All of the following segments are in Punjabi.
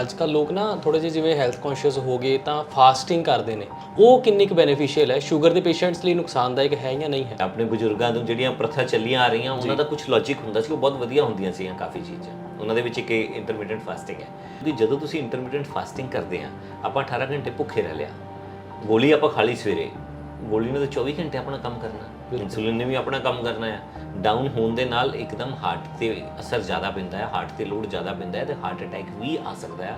ਅੱਜ ਕੱਲ ਲੋਕ ਨਾ ਥੋੜੇ ਜਿਹੇ ਜਿਵੇਂ ਹੈਲਥ ਕੌਨਸ਼ੀਅਸ ਹੋ ਗਏ ਤਾਂ ਫਾਸਟਿੰਗ ਕਰਦੇ ਨੇ। ਉਹ ਕਿੰਨੀ ਕੁ ਬੈਨੀਫੀਸ਼ੀਅਲ ਹੈ? ਸ਼ੂਗਰ ਦੇ ਪੇਸ਼ੈਂਟਸ ਲਈ ਨੁਕਸਾਨਦਾਇਕ ਹੈ ਜਾਂ ਨਹੀਂ ਹੈ? ਆਪਣੇ ਬਜ਼ੁਰਗਾਂ ਤੋਂ ਜਿਹੜੀਆਂ ਪ੍ਰਥਾ ਚੱਲੀਆਂ ਆ ਰਹੀਆਂ ਉਹਨਾਂ ਦਾ ਕੁਝ ਲੌਜੀਕ ਹੁੰਦਾ ਸੀ ਉਹ ਬਹੁਤ ਵਧੀਆ ਹੁੰਦੀਆਂ ਸੀ ਕਾਫੀ ਚੀਜ਼ਾਂ। ਉਹਨਾਂ ਦੇ ਵਿੱਚ ਇੱਕ ਇੰਟਰਮੀਡੀਏਟ ਫਾਸਟਿੰਗ ਹੈ। ਕਿ ਜਦੋਂ ਤੁਸੀਂ ਇੰਟਰਮੀਡੀਏਟ ਫਾਸਟਿੰਗ ਕਰਦੇ ਆ ਆਪਾਂ 18 ਘੰਟੇ ਭੁੱਖੇ ਰਹਿ ਲਿਆ। ਗੋਲੀ ਆਪਾਂ ਖਾ ਲਈ ਸਵੇਰੇ। ਗੋਲੀ ਨੇ ਤਾਂ 24 ਘੰਟੇ ਆਪਣਾ ਕੰਮ ਕਰਨਾ। ਇਨਸੂਲਿਨ ਨੇ ਵੀ ਆਪਣਾ ਕੰਮ ਕਰਨਾ ਹੈ ਡਾਊਨ ਹੋਣ ਦੇ ਨਾਲ ਇੱਕਦਮ ਹਾਰਟ ਤੇ ਅਸਰ ਜ਼ਿਆਦਾ ਪੈਂਦਾ ਹੈ ਹਾਰਟ ਤੇ ਲੋਡ ਜ਼ਿਆਦਾ ਪੈਂਦਾ ਹੈ ਤੇ ਹਾਰਟ ਅਟੈਕ ਵੀ ਆ ਸਕਦਾ ਹੈ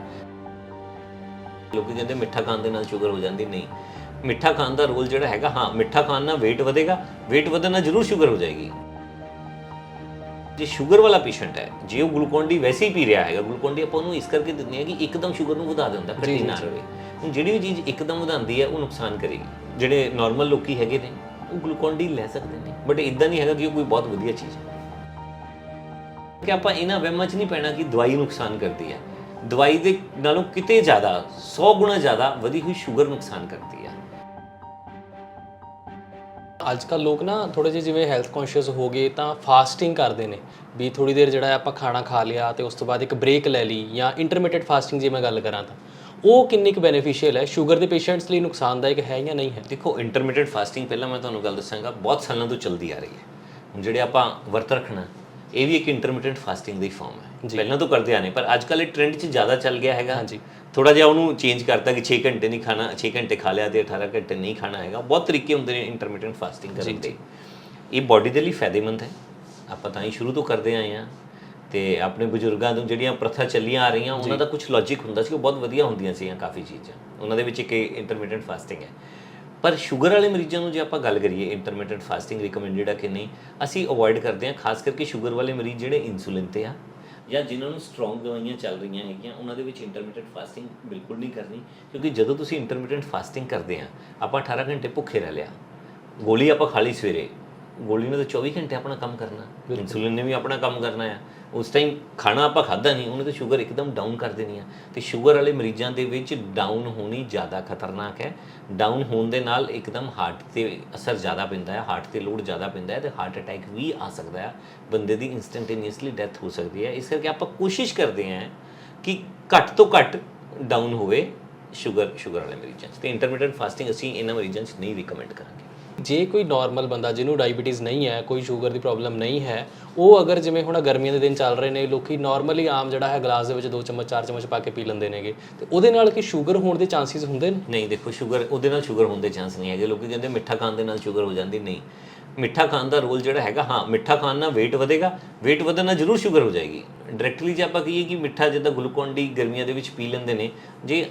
ਲੋਕੀ ਕਹਿੰਦੇ ਮਿੱਠਾ ਖਾਣ ਦੇ ਨਾਲ ਸ਼ੂਗਰ ਹੋ ਜਾਂਦੀ। ਨਹੀਂ। ਮਿੱਠਾ ਖਾਣ ਦਾ ਰੋਲ ਜਿਹੜਾ ਹੈਗਾ ਹਾਂ ਮਿੱਠਾ ਖਾਣ ਨਾਲ weight ਵਧੇਗਾ। weight ਵਧਣ ਨਾਲ ਜ਼ਰੂਰ ਸ਼ੂਗਰ ਹੋ ਜਾਏਗੀ। ਜੇ ਸ਼ੂਗਰ ਵਾਲਾ ਪੇਸ਼ੈਂਟ ਹੈ ਜੇ ਉਹ ਗਲੂਕੋਨ ਡੀ ਵੈਸੇ ਹੀ ਪੀ ਰਿਹਾ ਹੈਗਾ ਗਲੂਕੋਨ ਡੀ ਆਪਾਂ ਉਹਨੂੰ ਇਸ ਕਰਕੇ ਦਿੰਦੇ ਹਾਂ ਕਿ ਇੱਕਦਮ ਸ਼ੂਗਰ ਨੂੰ ਵਧਾ ਦਿੰਦਾ ਘਟੀ ਨਾ ਰਵੇ। ਹੁਣ ਜਿਹੜੀ ਵੀ ਚੀਜ਼ ਇੱਕਦਮ ਵਧਾਉਂਦੀ ਹੈ ਉਹ ਨੁਕਸਾਨ ਕਰੇਗੀ। ਜਿਹੜੇ ਨਾਰਮਲ ਲੋਕੀ ਹੈਗੇ ਨੇ ਉਹ ਗਲੂਕੋਨ ਡੀ ਲੈ ਸਕਦੇ ਨੇ। ਬਟ ਇਦਾਂ ਨਹੀਂ ਹੈਗਾ ਕਿ ਉਹ ਕੋਈ ਬਹੁਤ ਵਧੀਆ ਚੀਜ਼ ਹੈ। ਕਿ ਆਪਾਂ ਇਹਨਾਂ ਵਹਿਮਾਂ 'ਚ ਨਹੀਂ ਪੈਣਾ ਕਿ ਦਵਾਈ ਨੁਕਸਾਨ ਕਰਦੀ ਹੈ। ਦਵਾਈ ਦੇ ਨਾਲੋਂ ਕਿਤੇ ਜ਼ਿਆਦਾ 100 ਗੁਣਾ ਜ਼ਿਆਦਾ ਵਧੀ ਹੋਈ ਸ਼ੂਗਰ ਨੁਕਸਾਨ ਕਰਦੀ ਹੈ। ਅੱਜ ਕੱਲ ਲੋਕ ਨਾ ਥੋੜੇ ਜਿਹੇ ਜਿਵੇਂ ਹੈਲਥ ਕੌਨਸ਼ੀਅਸ ਹੋ ਗਏ ਤਾਂ ਫਾਸਟਿੰਗ ਕਰਦੇ ਨੇ। ਵੀ ਥੋੜੀ ਦੇਰ ਜਿਹੜਾ ਆਪਾਂ ਖਾਣਾ ਖਾ ਲਿਆ ਤੇ ਉਸ ਤੋਂ ਬਾਅਦ ਇੱਕ ਬ੍ਰੇਕ ਲੈ ਲਈ ਜਾਂ ਇੰਟਰਮੀਡੀਏਟ ਫਾਸਟਿੰਗ ਜੇ ਮੈਂ ਗੱਲ ਕਰਾਂ ਤਾਂ। ਉਹ ਕਿੰਨੀ ਕੁ ਬੈਨੀਫੀਸ਼ੀਅਲ ਹੈ? ਸ਼ੂਗਰ ਦੇ ਪੇਸ਼ੈਂਟਸ ਲਈ ਨੁਕਸਾਨਦਾਇਕ ਹੈ ਜਾਂ ਨਹੀਂ ਹੈ? ਦੇਖੋ ਇੰਟਰਮੀਡੀਏਟ ਫਾਸਟਿੰਗ ਪਹਿਲਾਂ ਮੈਂ ਤੁਹਾਨੂੰ ਗੱਲ ਦੱਸਾਂਗਾ ਬਹੁਤ ਸਾਲਾਂ ਤੋਂ ਚੱਲਦੀ ਆ ਰਹੀ ਹੈ। ਹੁਣ ਜਿਹੜੇ ਆਪਾਂ ਵਰਤ ਰੱਖਣਾ ਇਹ ਵੀ ਇੱਕ ਇੰਟਰਮੀਡੀਏਟ ਫਾਸਟਿੰਗ ਦੀ ਫਾਰਮ ਹੈ। ਪਹਿਲਾਂ ਤੋਂ ਕਰਦੇ ਆਨੇ ਪਰ ਅੱਜ ਕੱਲ੍ਹ ਇਹ ਟ੍ਰੈਂਡ 'ਚ ਜ਼ਿਆਦਾ ਚੱਲ ਗਿਆ ਹੈਗਾ। ਹਾਂਜੀ। ਥੋੜਾ ਜਿਹਾ ਉਹਨੂੰ ਚੇਂਜ ਕਰਤਾ ਕਿ 6 ਘੰਟੇ ਨਹੀਂ ਖਾਣਾ 6 ਘੰਟੇ ਖਾ ਲਿਆ ਤੇ 18 ਘੰਟੇ ਨਹੀਂ ਖਾਣਾ ਹੈਗਾ। ਬਹੁਤ ਤਰੀਕੇ ਹੁੰਦੇ ਨੇ ਇੰਟਰਮੀਡੀਏਟ ਫਾਸਟਿੰਗ ਕਰਨ ਦੇ। ਇਹ ਬਾਡੀ ਦੇ ਲਈ ਫਾਇਦੇਮੰਦ ਹੈ। ਆਪਾਂ ਤਾਂ ਹੀ ਸ਼ੁਰੂ ਤੋਂ ਕਰਦੇ ਆਏ ਆ ਤੇ ਆਪਣੇ ਬਜ਼ੁਰਗਾਂ ਤੋਂ ਜਿਹੜੀਆਂ ਪ੍ਰਥਾ ਚੱਲੀਆਂ ਆ ਰਹੀਆਂ ਉਹਨਾਂ ਦਾ ਕੁਝ ਲੌਜੀਕ ਹੁੰਦਾ ਸੀ ਉਹ ਬਹੁਤ ਵਧੀਆ ਹੁੰਦੀਆਂ ਸੀ ਕਾਫੀ ਚੀਜ਼ਾਂ। ਉਹਨਾਂ ਦੇ ਵਿੱਚ ਇੱਕ ਇੰਟਰਮੀਡੀਏਟ ਫਾਸਟਿੰਗ ਹੈ। ਪਰ ਸ਼ੂਗਰ ਵਾਲੇ ਮਰੀਜ਼ਾਂ ਨੂੰ ਜੇ ਆਪਾਂ ਗੱਲ ਕਰੀਏ ਇੰਟਰਮੀਡੀਏਟ ਫਾਸਟਿੰਗ ਰਿਕਮੈਂਡਡ ਆ ਕਿ ਨਹੀਂ ਅਸੀਂ ਅਵੋਇਡ ਕਰਦੇ ਹਾਂ ਖਾਸ ਕਰਕੇ ਸ਼ੂਗਰ ਵਾਲੇ ਮਰੀਜ਼ ਜਿਹੜੇ ਇਨਸੂਲਿਨ ਤੇ ਆ ਜਾਂ ਜਿਨ੍ਹਾਂ ਨੂੰ ਸਟਰੋਂਗ ਦਵਾਈਆਂ ਚੱਲ ਰਹੀਆਂ ਹੈਗੀਆਂ ਉਹਨਾਂ ਦੇ ਵਿੱਚ ਇੰਟਰਮੀਡੀਏਟ ਫਾਸਟਿੰਗ ਬਿਲਕੁਲ ਨਹੀਂ ਕਰਨੀ। ਕਿਉਂਕਿ ਜਦੋਂ ਤੁਸੀਂ ਇੰਟਰਮੀਡੀਏਟ ਫਾਸਟਿੰਗ ਕਰਦੇ ਆ ਆਪਾਂ 18 ਘੰਟੇ ਭੁੱਖੇ ਰਹਿ ਲਿਆ। ਗੋਲੀ ਆਪਾਂ ਖਾ ਲਈ ਸਵੇਰੇ ਗੋਲੀ ਨੇ ਤਾਂ 24 ਘੰਟੇ ਆਪਣਾ ਕੰਮ ਕਰਨਾ। ਇਨਸੂਲਿਨ ਨੇ ਵੀ ਆਪਣਾ ਕੰਮ ਕਰਨਾ ਹੈ ਉਸ ਟਾਈਮ ਖਾਣਾ ਆਪਾਂ ਖਾਦਾ ਨਹੀਂ ਉਹਨੇ ਤਾਂ ਸ਼ੂਗਰ ਇੱਕਦਮ ਡਾਊਨ ਕਰ ਦੇਣੀ ਆ। ਤੇ ਸ਼ੂਗਰ ਵਾਲੇ ਮਰੀਜ਼ਾਂ ਦੇ ਵਿੱਚ ਡਾਊਨ ਹੋਣੀ ਜ਼ਿਆਦਾ ਖਤਰਨਾਕ ਹੈ। ਡਾਊਨ ਹੋਣ ਦੇ ਨਾਲ ਇੱਕਦਮ ਹਾਰਟ ਤੇ ਅਸਰ ਜ਼ਿਆਦਾ ਪੈਂਦਾ ਹੈ ਹਾਰਟ ਤੇ ਲੋਡ ਜ਼ਿਆਦਾ ਪੈਂਦਾ ਹੈ ਤੇ ਹਾਰਟ ਅਟੈਕ ਵੀ ਆ ਸਕਦਾ ਹੈ। ਬੰਦੇ ਦੀ ਇਨਸਟੈਂਟੇਨੀਅਸਲੀ ਡੈਥ ਹੋ ਸਕਦੀ ਹੈ। ਇਸ ਕਰਕੇ ਆਪਾਂ ਕੋਸ਼ਿਸ਼ ਕਰਦੇ ਹਾਂ ਕਿ ਘੱਟ ਤੋਂ ਘੱਟ ਡਾਊਨ ਹੋਵੇ ਸ਼ੂਗਰ ਸ਼ੂਗਰ ਵਾਲੇ ਮਰੀਜ਼ਾਂ 'ਚ। ਤੇ ਇੰਟਰਮੀਡੀਏਟ ਫਾਸਟਿੰਗ ਅਸੀਂ ਇਹਨਾਂ ਮਰੀਜ਼ਾਂ 'ਚ ਨਹੀਂ ਰਿਕਮੈਂਡ ਕਰਾਂਗੇ। ਜੇ ਕੋਈ ਨਾਰਮਲ ਬੰਦਾ ਜਿਹਨੂੰ ਡਾਇਬੀਟੀਜ਼ ਨਹੀਂ ਹੈ, ਕੋਈ ਸ਼ੂਗਰ ਦੀ ਪ੍ਰੋਬਲਮ ਨਹੀਂ ਹੈ, ਉਹ ਅਗਰ ਜਿਵੇਂ ਹੁਣ ਗਰਮੀਆਂ ਦੇ ਦਿਨ ਚੱਲ ਰਹੇ ਨੇ, ਲੋਕੀ ਨਾਰਮਲੀ ਆਮ ਜਿਹੜਾ ਹੈ ਗਲਾਸ ਦੇ ਵਿੱਚ 2 ਚਮਚ 4 ਚਮਚ ਪਾ ਕੇ ਪੀ ਲੈਂਦੇ ਨੇਗੇ। ਤੇ ਉਹਦੇ ਨਾਲ ਕੀ ਸ਼ੂਗਰ ਹੋਣ ਦੇ ਚਾਂਸਸ ਹੁੰਦੇ ਨੇ? ਨਹੀਂ, ਦੇਖੋ ਸ਼ੂਗਰ ਉਹਦੇ ਨਾਲ ਸ਼ੂਗਰ ਹੋਣ ਦੇ ਚਾਂਸ ਨਹੀਂ ਹੈਗੇ। ਲੋਕੀ ਕਹਿੰਦੇ ਮਿੱਠਾ ਖਾਣ ਦੇ ਨਾਲ ਸ਼ੂਗਰ ਹੋ ਜਾਂਦੀ, ਨਹੀਂ। ਮਿੱਠਾ ਖਾਣ ਦਾ ਰੋਲ ਜਿਹੜਾ ਹੈਗਾ, ਹਾਂ, ਮਿੱਠਾ ਖਾਣ ਨਾਲ weight ਵਧੇਗਾ। weight ਵਧਣ ਨਾਲ ਜ਼ਰੂਰ ਸ਼ੂਗਰ ਹੋ ਜਾਏਗੀ। ਡਾਇਰੈਕਟਲੀ ਜੇ ਆਪਾਂ ਕਹੀਏ ਕਿ ਮਿੱਠਾ ਜਿੱਦਾਂ ਗਲੂਕੋਨ ਡੀ ਗਰਮੀਆਂ ਦੇ ਵਿੱਚ ਪੀ ਲੈਂਦੇ ਨੇ, ਜੇ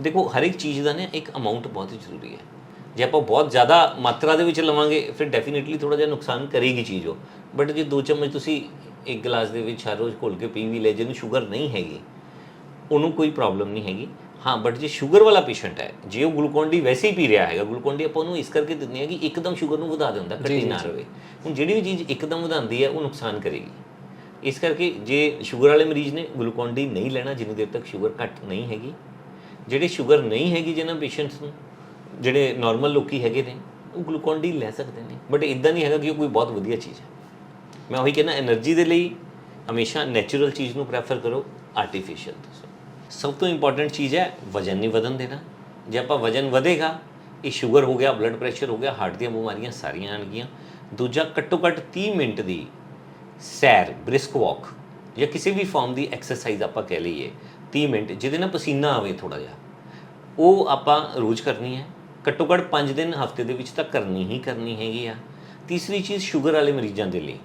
ਦੇਖੋ ਹਰ ਇੱਕ ਚੀਜ਼ ਦਾ ਨੇ ਇੱਕ ਅਮਾਉਂਟ ਬਹੁਤ ਜ਼ਰੂਰੀ ਹੈ। ਜੇ ਆਪਾਂ ਬਹੁਤ ਜ਼ਿਆਦਾ ਮਾਤਰਾ ਦੇ ਵਿੱਚ ਲਵਾਂਗੇ ਫਿਰ ਡੈਫੀਨਿਟਲੀ ਥੋੜਾ ਜਿਹਾ ਨੁਕਸਾਨ ਕਰੇਗੀ ਚੀਜ਼ ਉਹ। ਬਟ ਜੇ ਦੋ ਚਮਚ ਤੁਸੀਂ ਇੱਕ ਗਲਾਸ ਦੇ ਵਿੱਚ ਹਰ ਰੋਜ਼ ਘੋਲ ਕੇ ਪੀ ਵੀ ਲੈ ਜਿਹਨੂੰ ਸ਼ੂਗਰ ਨਹੀਂ ਹੈਗੀ ਉਹਨੂੰ ਕੋਈ ਪ੍ਰੋਬਲਮ ਨਹੀਂ ਹੈਗੀ। ਹਾਂ ਬਟ ਜੇ ਸ਼ੂਗਰ ਵਾਲਾ ਪੇਸ਼ੈਂਟ ਹੈ ਜੇ ਉਹ ਗਲੂਕੋਨ ਡੀ ਵੈਸੇ ਹੀ ਪੀ ਰਿਹਾ ਹੈਗਾ ਗਲੂਕੋਨ ਡੀ ਆਪਾਂ ਉਹਨੂੰ ਇਸ ਕਰਕੇ ਦਿੰਦੇ ਹਾਂ ਕਿ ਇੱਕਦਮ ਸ਼ੂਗਰ ਨੂੰ ਵਧਾ ਦਿੰਦਾ ਘਟੀ ਨਾ ਰਵੇ। ਹੁਣ ਜਿਹੜੀ ਵੀ ਚੀਜ਼ ਇੱਕਦਮ ਵਧਾਉਂਦੀ ਹੈ ਉਹ ਨੁਕਸਾਨ ਕਰੇਗੀ। ਇਸ ਕਰਕੇ ਜੇ ਸ਼ੂਗਰ ਵਾਲੇ ਮਰੀਜ਼ ਨੇ ਗਲੂਕੋਨ ਡੀ ਨਹੀਂ ਲੈਣਾ ਜਿੰਨੀ ਦੇਰ ਤੱਕ ਸ਼ੂਗਰ ਘੱਟ ਨਹੀਂ ਹੈਗੀ ਜਿਹੜੇ ਸ਼ੂਗਰ ਨਹੀਂ ਹੈਗੀ ਜਿਹਨਾਂ ਪੇਸ਼ੈਂਟਸ ਨੂੰ ਜਿਹੜੇ ਨਾਰਮਲ ਲੋਕੀ ਹੈਗੇ ਨੇ, ਉਹ ਗਲੂਕੋਨ ਡੀ ਲੈ ਸਕਦੇ ਨੇ। ਬਟ ਇਦਾਂ ਨਹੀਂ ਹੈਗਾ ਕਿ ਉਹ ਕੋਈ ਬਹੁਤ ਵਧੀਆ ਚੀਜ਼ ਹੈ। ਮੈਂ ਉਹੀ ਕਹਿੰਦਾ એનર્ਜੀ ਦੇ ਲਈ ਹਮੇਸ਼ਾ ਨੇਚਰਲ ਚੀਜ਼ ਨੂੰ ਪ੍ਰੈਫਰ ਕਰੋ ਆਰਟੀਫੀਸ਼ੀਅਲ ਸਭ ਤੋਂ ਇੰਪੋਰਟੈਂਟ ਚੀਜ਼ ਹੈ ਵਜਨ ਨਹੀਂ ਵਧਣ ਦੇਣਾ। ਜੇ ਆਪਾਂ ਵਜਨ ਵਧੇਗਾ, ਇਹ ਸ਼ੂਗਰ ਹੋ ਗਿਆ ਬਲੱਡ ਪ੍ਰੈਸ਼ਰ ਹੋ ਗਿਆ ਹਾਰਟ ਦੀਆਂ ਬਿਮਾਰੀਆਂ ਸਾਰੀਆਂ ਆਣਗੀਆਂ। ਦੂਜਾ, ਘੱਟੋ ਘੱਟ 30 ਮਿੰਟ ਦੀ ਸੈਰ ਬ੍ਰਿਸਕ ਵਾਕ ਜਾਂ ਕਿਸੇ ਵੀ ਫਾਰਮ ਦੀ ਐਕਸਰਸਾਈਜ਼ ਆਪਾਂ ਕਹਿ ਲਈਏ 30 ਮਿੰਟ, ਜਿਹਦੇ ਨਾਲ ਪਸੀਨਾ ਆਵੇ ਥੋੜਾ ਜਿਹਾ। ਉਹ ਆਪਾਂ ਰੋਜ਼ ਕਰਨੀ ਹੈ। ਘੱਟੋ ਘੱਟ 5 ਦਿਨ ਹਫ਼ਤੇ ਦੇ ਵਿੱਚ ਤਾਂ ਕਰਨੀ ਹੀ ਕਰਨੀ ਹੈਗੀ ਆ। ਤੀਸਰੀ ਚੀਜ਼ ਸ਼ੂਗਰ ਵਾਲੇ ਮਰੀਜ਼ਾਂ ਦੇ ਲਈ।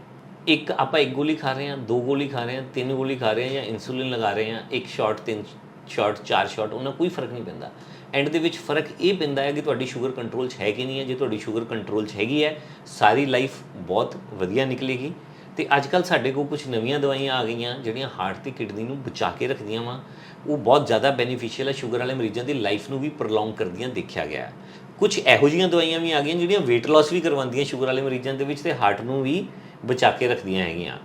ਇੱਕ ਆਪਾਂ ਇੱਕ ਗੋਲੀ ਖਾ ਰਹੇ ਹਾਂ, ਦੋ ਗੋਲੀ ਖਾ ਰਹੇ ਹਾਂ, ਤਿੰਨ ਗੋਲੀ ਖਾ ਰਹੇ ਹਾਂ ਜਾਂ ਇਨਸੂਲਿਨ ਲਗਾ ਰਹੇ ਹਾਂ, ਇੱਕ ਸ਼ਾਟ ਤਿੰਨ ਸ਼ਾਟ ਚਾਰ ਸ਼ਾਟ ਉਹਨਾਂ ਕੋਈ ਫ਼ਰਕ ਨਹੀਂ ਪੈਂਦਾ। ਐਂਡ ਦੇ ਵਿੱਚ ਫ਼ਰਕ ਇਹ ਪੈਂਦਾ ਹੈ ਕਿ ਤੁਹਾਡੀ ਸ਼ੂਗਰ ਕੰਟਰੋਲ 'ਚ ਹੈ ਕਿ ਨਹੀਂ ਹੈ। ਜੇ ਤੁਹਾਡੀ ਸ਼ੂਗਰ ਕੰਟਰੋਲ 'ਚ ਹੈਗੀ ਹੈ, ਸਾਰੀ ਲਾਈਫ ਬਹੁਤ ਵਧੀਆ ਨਿਕਲੇਗੀ। ਤੇ ਅੱਜ ਕੱਲ ਸਾਡੇ ਕੋਲ ਕੁਝ ਨਵੀਆਂ ਦਵਾਈਆਂ ਆ ਗਈਆਂ, ਜਿਹੜੀਆਂ ਹਾਰਟ ਤੇ ਕਿਡਨੀ ਨੂੰ ਬਚਾ ਕੇ ਰੱਖਦੀਆਂ ਵਾ। ਉਹ ਬਹੁਤ ਜ਼ਿਆਦਾ ਬੈਨੀਫੀਸ਼ੀਅਲ ਹੈ ਸ਼ੂਗਰ ਵਾਲੇ ਮਰੀਜ਼ਾਂ ਦੀ ਲਾਈਫ ਨੂੰ ਵੀ ਪ੍ਰੋਲੋਂਗ ਕਰਦੀਆਂ ਦੇਖਿਆ ਗਿਆ। ਕੁਝ ਇਹੋ ਜਿਹੀਆਂ ਦਵਾਈਆਂ ਵੀ ਆ ਗਈਆਂ ਜਿਹੜੀਆਂ weight loss ਵੀ ਕਰਵਾਉਂਦੀਆਂ ਸ਼ੂਗਰ ਵਾਲੇ ਮਰੀਜ਼ਾਂ ਦੇ ਵਿੱਚ ਤੇ ਹਾਰਟ ਨੂੰ ਵੀ ਬਚਾ ਕੇ ਰੱਖਦੀਆਂ ਹੈਗੀਆਂ।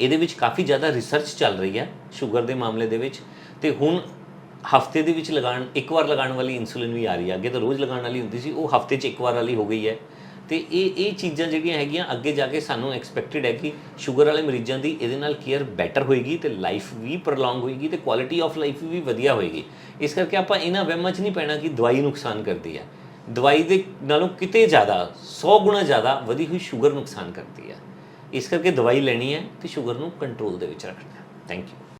ਇਹਦੇ ਵਿੱਚ ਕਾਫੀ ਜ਼ਿਆਦਾ ਰਿਸਰਚ ਚੱਲ ਰਹੀ ਹੈ ਸ਼ੂਗਰ ਦੇ ਮਾਮਲੇ ਦੇ ਵਿੱਚ ਤੇ ਹੁਣ ਹਫ਼ਤੇ ਦੇ ਵਿੱਚ ਲਗਾਉਣ ਇੱਕ ਵਾਰ ਲਗਾਉਣ ਵਾਲੀ ਇਨਸੂਲਿਨ ਵੀ ਆ ਰਹੀ ਹੈ। ਅੱਗੇ ਤਾਂ ਰੋਜ਼ ਲਗਾਉਣ ਵਾਲੀ ਹੁੰਦੀ ਸੀ, ਉਹ ਹਫ਼ਤੇ 'ਚ ਇੱਕ ਵਾਰ ਵਾਲੀ ਹੋ ਗਈ ਹੈ। ਤੇ ਇਹ ਇਹ ਚੀਜ਼ਾਂ ਜਿਹੜੀਆਂ ਹੈਗੀਆਂ, ਅੱਗੇ ਜਾ ਕੇ ਸਾਨੂੰ ਐਕਸਪੈਕਟਡ ਹੈ ਕਿ ਸ਼ੂਗਰ ਵਾਲੇ ਮਰੀਜ਼ਾਂ ਦੀ ਇਹਦੇ ਨਾਲ ਕੇਅਰ ਬੈਟਰ ਹੋਏਗੀ ਤੇ ਲਾਈਫ ਵੀ ਪ੍ਰੋਲੋਂਗ ਹੋਏਗੀ ਤੇ ਕੁਆਲਿਟੀ ਆਫ ਲਾਈਫ ਵੀ ਵਧੀਆ ਹੋਏਗੀ। ਇਸ ਕਰਕੇ ਆਪਾਂ ਇਹਨਾਂ ਵਹਿਮਾਂ 'ਚ ਨਹੀਂ ਪੈਣਾ ਕਿ ਦਵਾਈ ਨੁਕਸਾਨ ਕਰਦੀ ਹੈ। ਦਵਾਈ ਦੇ ਨਾਲੋਂ ਕਿਤੇ ਜ਼ਿਆਦਾ 100 ਗੁਣਾ ਜ਼ਿਆਦਾ ਵਧੀ ਹੋਈ ਸ਼ੂਗਰ ਨੁਕਸਾਨ ਕਰਦੀ ਹੈ। ਇਸ ਕਰਕੇ ਦਵਾਈ ਲੈਣੀ ਹੈ ਤੇ ਸ਼ੂਗਰ ਨੂੰ ਕੰਟਰੋਲ ਦੇ ਵਿੱਚ ਰੱਖਣਾ ਥੈਂਕ ਯੂ